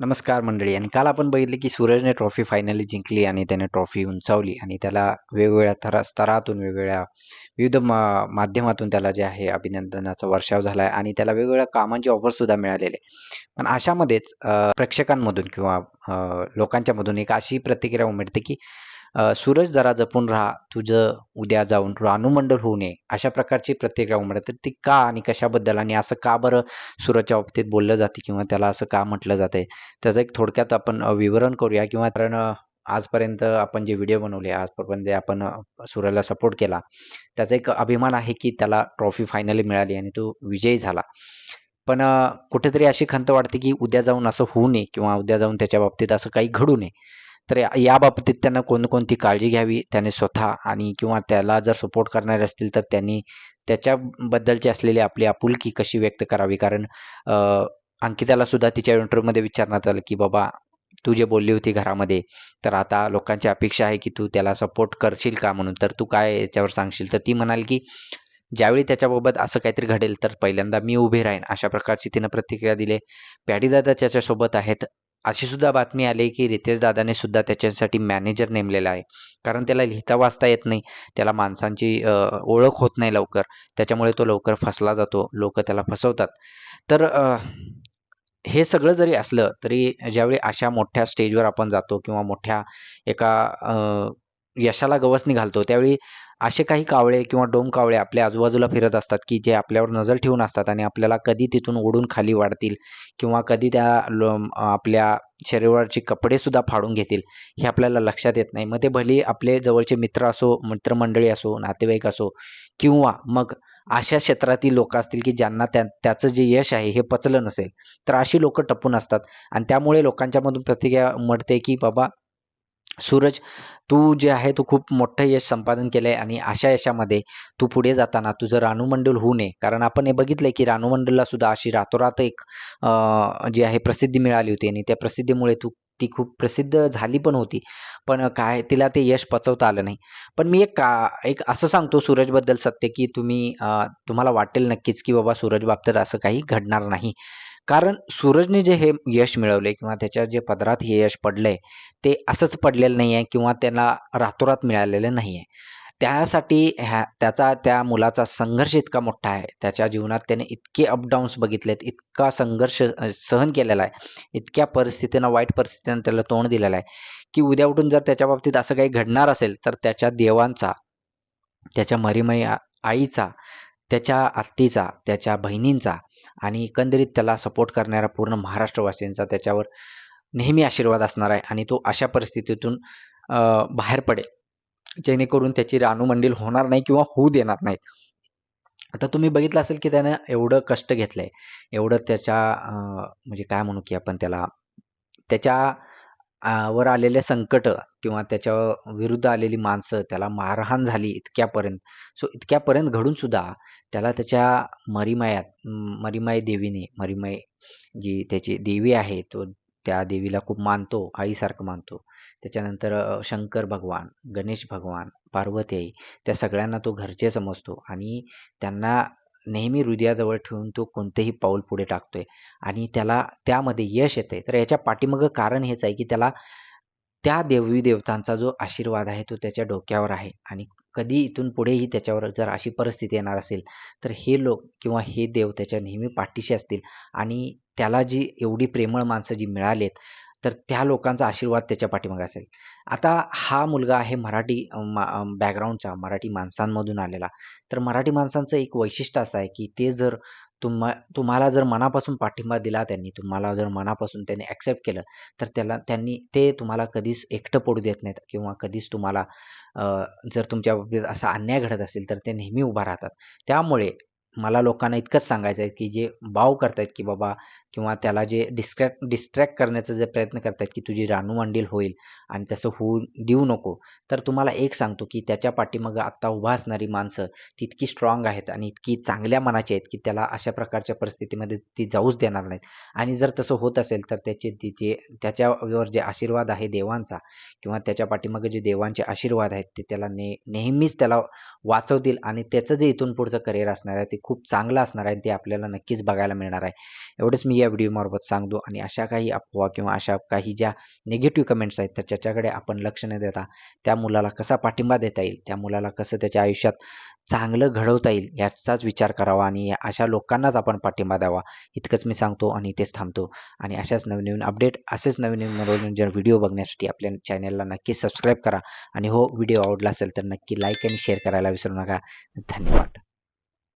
नमस्कार मंडळी आणि काल आपण बघितले की सूरजने ट्रॉफी फायनली जिंकली आणि त्याने ट्रॉफी उंचावली आणि त्याला वेगवेगळ्या थरा स्तरातून वेगवेगळ्या विविध माध्यमातून त्याला जे आहे अभिनंदनाचा वर्षाव झाला आहे आणि त्याला वेगवेगळ्या कामांचे ऑफरसुद्धा मिळालेले पण अशामध्येच प्रेक्षकांमधून किंवा लोकांच्या मधून एक अशी प्रतिक्रिया उमटते की सूरज जरा जपून राहा तुझं उद्या जाऊन रानूमंडल होऊ नये अशा प्रकारची प्रतिक्रिया तर ती का आणि कशाबद्दल आणि असं का बरं सूरजच्या बाबतीत बोललं जाते किंवा त्याला असं का म्हटलं जाते? त्याचं एक थोडक्यात आपण विवरण करूया किंवा कारण आजपर्यंत आपण जे व्हिडिओ बनवले आजपर्यंत जे आपण सूर्याला सपोर्ट केला त्याचा एक अभिमान आहे की त्याला ट्रॉफी फायनली मिळाली आणि तो विजयी झाला. पण कुठेतरी अशी खंत वाटते की उद्या जाऊन असं होऊ नये किंवा उद्या जाऊन त्याच्या बाबतीत असं काही घडू नये. तर या बाबतीत त्यांना कोणकोणती काळजी घ्यावी त्याने स्वतः आणि किंवा त्याला जर सपोर्ट करणारे असतील तर त्यांनी त्याच्याबद्दलची असलेली आपली आपुलकी कशी व्यक्त करावी? कारण अंकिताला सुद्धा तिच्या इंटरव्ह्यूमध्ये विचारण्यात आलं की बाबा तू जे बोलली होती घरामध्ये तर आता लोकांची अपेक्षा आहे की तू त्याला सपोर्ट करशील का म्हणून? तर तू काय याच्यावर सांगशील? तर ती म्हणाल की ज्यावेळी त्याच्याबाबत असं काहीतरी घडेल तर पहिल्यांदा मी उभे राहीन. अशा प्रकारची तिनं प्रतिक्रिया दिली. पॅडीदादा त्याच्यासोबत आहेत. अशी सुद्धा बातमी आली की रितेश दादाने सुद्धा त्याच्यासाठी मॅनेजर नेमलेला आहे. कारण त्याला लिहिता वाचता येत नाही. त्याला माणसांची ओळख होत नाही लवकर. त्याच्यामुळे तो लवकर फसला जातो. लोक त्याला फसवतात. तर हे सगळं जरी असलं तरी ज्यावेळी अशा मोठ्या स्टेजवर आपण जातो किंवा मोठ्या एका यशाला गवसणी घालतो त्यावेळी असे काही कावळे किंवा डोम कावळे आपल्या आजूबाजूला फिरत असतात की जे आपल्यावर नजर ठेवून असतात आणि आपल्याला कधी तिथून ओढून खाली वाढतील किंवा कधी त्या आपल्या शरीरावरचे कपडेसुद्धा फाडून घेतील हे आपल्याला लक्षात येत नाही. मग ते भले आपले जवळचे मित्र असो मित्रमंडळी असो नातेवाईक असो किंवा मग अशा क्षेत्रातील लोक असतील की ज्यांना त्या त्याचं जे यश आहे हे पचलं नसेल तर अशी लोक टपून असतात. आणि त्यामुळे लोकांच्यामधून प्रतिक्रिया मडते की बाबा सूरज तू जे आहे तू खूप मोठं यश संपादन केलंय आणि अशा यशामध्ये तू पुढे जाताना तुझं रानूमंडल होऊ नये. कारण आपण हे बघितलंय की रानूमंडलला सुद्धा अशी रातोरात एक जी आहे प्रसिद्धी मिळाली होती आणि त्या प्रसिद्धीमुळे तू ती खूप प्रसिद्ध झाली पण होती. पण काय तिला ते यश पचवता आलं नाही. पण मी एक का एक असं सांगतो सूरजबद्दल सत्य की तुम्ही तुम्हाला वाटेल नक्कीच की बाबा सूरज बाबतीत असं काही घडणार नाही. कारण सूरजने जे हे यश मिळवले किंवा त्याच्या जे पदरात हे यश पडलंय ते असंच पडलेलं नाही आहे किंवा त्याला रातोरात मिळालेलं नाही आहे त्यासाठी ह्या त्याचा त्या मुलाचा संघर्ष इतका मोठा आहे. त्याच्या जीवनात त्याने इतके अपडाऊन्स बघितलेत इतका संघर्ष सहन केलेला आहे. इतक्या परिस्थितीनं वाईट परिस्थितीनं त्याला तोंड दिलेलं आहे की उद्या उठून जर त्याच्या बाबतीत असं काही घडणार असेल तर त्याच्या देवांचा त्याच्या मरिमय आईचा त्याच्या आत्तीचा त्याच्या बहिणींचा आणि एकंदरीत त्याला सपोर्ट करणाऱ्या पूर्ण महाराष्ट्रवासीयांचा त्याच्यावर नेहमी आशीर्वाद असणार आहे आणि तो अशा परिस्थितीतून बाहेर पडेल. जेणेकरून त्याची रानूमंडील होणार नाही किंवा होऊ देणार नाहीत. आता तुम्ही बघितलं असेल की त्यानं एवढं कष्ट घेतलंय. एवढं त्याच्या म्हणजे काय म्हणू की आपण त्याला त्याच्या वर आलेले संकट किंवा त्याच्या विरुद्ध आलेली माणसं त्याला मारहाण झाली इतक्यापर्यंत. सो इतक्यापर्यंत घडून सुद्धा त्याला त्याच्या मरीमायात म, मरीमाई देवीने मरीमाई जी त्याची देवी आहे तो त्या देवीला खूप मानतो आईसारखं मानतो. त्याच्यानंतर शंकर भगवान गणेश भगवान पार्वती आई त्या सगळ्यांना तो घरचे समजतो. आणि त्यांना नेहमी हृदयाजवळ ठेवून तो कोणतेही पाऊल पुढे टाकतोय. आणि त्याला त्यामध्ये यश येते तर याच्या पाठीमागं कारण हेच आहे की त्याला त्या देवी देवतांचा जो आशीर्वाद आहे तो त्याच्या डोक्यावर आहे. आणि कधी इथून पुढेही त्याच्यावर जर अशी परिस्थिती येणार असेल तर हे लोक किंवा हे देव त्याच्या नेहमी पाठीशी असतील. आणि त्याला जी एवढी प्रेमळ माणसं जी मिळालेत तर त्या लोकांचा आशीर्वाद त्याच्या पाठीमागे असेल. आता हा मुलगा आहे मराठी बॅकग्राऊंडचा मराठी माणसांमधून आलेला. तर मराठी माणसांचं एक वैशिष्ट्य असं आहे की ते जर तुम्हा तुम्हाला जर मनापासून पाठिंबा दिला त्यांनी तुम्हाला जर मनापासून त्यांनी ॲक्सेप्ट केलं तर त्याला त्यांनी ते तुम्हाला कधीच एकटं पडू देत नाहीत किंवा कधीच तुम्हाला जर तुमच्या बाबतीत असा अन्याय घडत असेल तर ते नेहमी उभा राहतात. त्यामुळे मला लोकांना इतकंच सांगायचं आहे की जे बाव करतायत की बाबा किंवा त्याला जे डिस्ट्रॅक्ट डिस्ट्रॅक्ट करण्याचा जे प्रयत्न करतायत की तुझी रानूमांडील होईल आणि तसं होऊ देऊ नको तर तुम्हाला एक सांगतो की त्याच्या पाठीमागं आत्ता उभा असणारी माणसं ती इतकी स्ट्रॉंग आहेत आणि इतकी चांगल्या मनाची आहेत की त्याला अशा प्रकारच्या परिस्थितीमध्ये ती जाऊच देणार नाहीत. आणि जर तसं होत असेल तर त्याचे तिचे त्याच्यावर जे आशीर्वाद आहे देवांचा किंवा त्याच्या पाठीमागे जे देवांचे आशीर्वाद आहेत ते त्याला ने नेहमीच त्याला वाचवतील आणि त्याचं जे इथून पुढचं करिअर असणार आहे ते खूप चांगलं असणार आहे ते आपल्याला नक्कीच बघायला मिळणार आहे. एवढंच मी या व्हिडिओमार्फत सांगतो आणि अशा काही अफवा किंवा अशा काही ज्या निगेटिव्ह कमेंट्स आहेत तर त्याच्याकडे आपण लक्ष न देता त्या मुलाला कसा पाठिंबा देता येईल त्या मुलाला कसं त्याच्या आयुष्यात चांगलं घडवता येईल याचाच विचार करावा आणि या अशा लोकांनाच आपण पाठिंबा द्यावा. इतकंच मी सांगतो आणि इथेच थांबतो. आणि अशाच नवीन नवीन अपडेट असेच नवीन नवीन मनोरंजन व्हिडिओ बघण्यासाठी आपल्या चॅनलला नक्की सबस्क्राईब करा. आणि हो व्हिडिओ आवडला असेल तर नक्की लाईक आणि शेअर करायला विसरू नका. धन्यवाद.